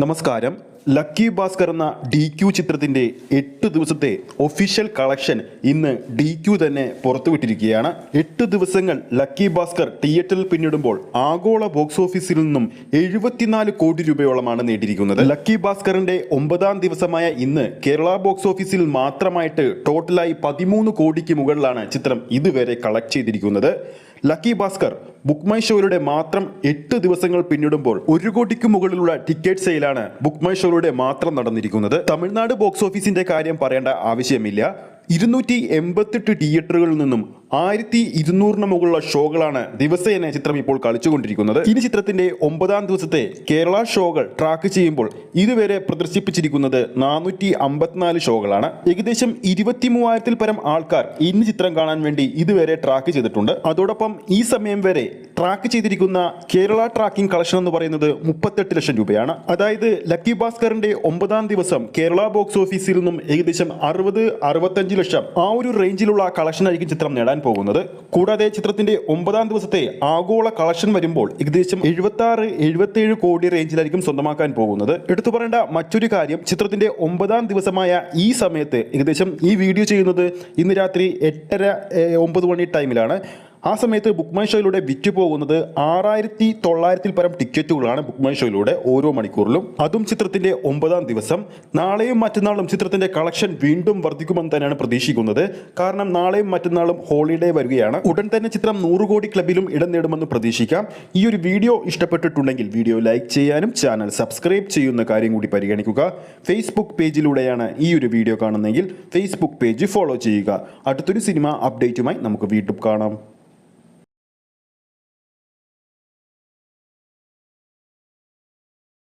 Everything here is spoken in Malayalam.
നമസ്കാരം. ലക്കി ഭാസ്കർ എന്ന ഡി ക്യു ചിത്രത്തിന്റെ എട്ട് ദിവസത്തെ ഒഫീഷ്യൽ കളക്ഷൻ ഇന്ന് ഡി ക്യു തന്നെ പുറത്തുവിട്ടിരിക്കുകയാണ്. എട്ട് ദിവസങ്ങൾ ലക്കി ഭാസ്കർ തിയേറ്ററിൽ പിന്നിടുമ്പോൾ ആഗോള ബോക്സ് ഓഫീസിൽ നിന്നും എഴുപത്തിനാല് കോടി രൂപയോളമാണ് നേടിയിരിക്കുന്നത്. ലക്കി ഭാസ്കറിന്റെ ഒമ്പതാം ദിവസമായ ഇന്ന് കേരള ബോക്സ് ഓഫീസിൽ മാത്രമായിട്ട് ടോട്ടലായി പതിമൂന്ന് കോടിക്ക് മുകളിലാണ് ചിത്രം ഇതുവരെ കളക്ട് ചെയ്തിരിക്കുന്നത്. ലക്കി ഭാസ്കർ ബുക്ക് മൈ ഷോയിലൂടെ മാത്രം എട്ട് ദിവസങ്ങൾ പിന്നിടുമ്പോൾ ഒരു കോടിക്ക് മുകളിലുള്ള ടിക്കറ്റ് സെയിലാണ് ബുക്ക് മൈ ഷോയിലൂടെ മാത്രം നടന്നിരിക്കുന്നത്. തമിഴ്നാട് ബോക്സ് ഓഫീസിന്റെ കാര്യം പറയേണ്ട ആവശ്യമില്ല. ഇരുന്നൂറ്റി എൺപത്തെട്ട് തിയേറ്ററുകളിൽ നിന്നും ആയിരത്തി ഇരുന്നൂറിന് മുകളിലുള്ള ഷോകളാണ് ദിവസേന ചിത്രം ഇപ്പോൾ കളിച്ചുകൊണ്ടിരിക്കുന്നത്. ഈ ചിത്രത്തിന്റെ ഒമ്പതാം ദിവസത്തെ കേരള ഷോകൾ ട്രാക്ക് ചെയ്യുമ്പോൾ ഇതുവരെ പ്രദർശിപ്പിച്ചിരിക്കുന്നത് നാനൂറ്റി അമ്പത്തിനാല് ഷോകളാണ്. ഏകദേശം ഇരുപത്തി മൂവായിരത്തിൽ പരം ആൾക്കാർ ഇന്ന് ചിത്രം കാണാൻ വേണ്ടി ഇതുവരെ ട്രാക്ക് ചെയ്തിട്ടുണ്ട്. അതോടൊപ്പം ഈ സമയം വരെ ട്രാക്ക് ചെയ്തിരിക്കുന്ന കേരള ട്രാക്കിംഗ് കളക്ഷൻ എന്ന് പറയുന്നത് മുപ്പത്തെട്ട് ലക്ഷം രൂപയാണ്. അതായത് ലക്കി ഭാസ്കറിന്റെ ഒമ്പതാം ദിവസം കേരള ബോക്സ് ഓഫീസിൽ നിന്നും ഏകദേശം അറുപത് അറുപത്തഞ്ച് ലക്ഷം ആ ഒരു റേഞ്ചിലുള്ള കളക്ഷൻ ആയിരിക്കും ചിത്രം നേടാൻ പോകുന്നത്. കൂടാതെ ചിത്രത്തിന്റെ ഒമ്പതാം ദിവസത്തെ ആഗോള കളക്ഷൻ വരുമ്പോൾ ഏകദേശം എഴുപത്തി ആറ് എഴുപത്തി ഏഴ് കോടി റേഞ്ചിലായിരിക്കും സ്വന്തമാക്കാൻ പോകുന്നത്. എടുത്തു പറയേണ്ട മറ്റൊരു കാര്യം ചിത്രത്തിന്റെ ഒമ്പതാം ദിവസമായ ഈ സമയത്ത് ഏകദേശം ഈ വീഡിയോ ചെയ്യുന്നത് ഇന്ന് രാത്രി എട്ടര ഒമ്പത് മണി ടൈമിലാണ് ആ സമയത്ത് ബുക്ക് മൈ ഷോയിലൂടെ വിറ്റ് പോകുന്നത് ആറായിരത്തി തൊള്ളായിരത്തിൽ പരം ടിക്കറ്റുകളാണ് ബുക്ക് മൈ ഷോയിലൂടെ ഓരോ മണിക്കൂറിലും. അതും ചിത്രത്തിന്റെ ഒമ്പതാം ദിവസം. നാളെയും മറ്റന്നാളും ചിത്രത്തിന്റെ കളക്ഷൻ വീണ്ടും വർദ്ധിക്കുമെന്ന് തന്നെയാണ് പ്രതീക്ഷിക്കുന്നത്. കാരണം നാളെയും മറ്റന്നാളും ഹോളിഡേ വരികയാണ്. ഉടൻ തന്നെ ചിത്രം നൂറ് കോടി ക്ലബിലും ഇടം നേടുമെന്ന് പ്രതീക്ഷിക്കാം. ഈ ഒരു വീഡിയോ ഇഷ്ടപ്പെട്ടിട്ടുണ്ടെങ്കിൽ വീഡിയോ ലൈക്ക് ചെയ്യാനും ചാനൽ സബ്സ്ക്രൈബ് ചെയ്യുന്ന കാര്യം കൂടി പരിഗണിക്കുക. ഫേസ്ബുക്ക് പേജിലൂടെയാണ് ഈ ഒരു വീഡിയോ കാണുന്നതെങ്കിൽ ഫേസ്ബുക്ക് പേജ് ഫോളോ ചെയ്യുക. അടുത്തൊരു സിനിമ അപ്ഡേറ്റുമായി നമുക്ക് വീണ്ടും കാണാം.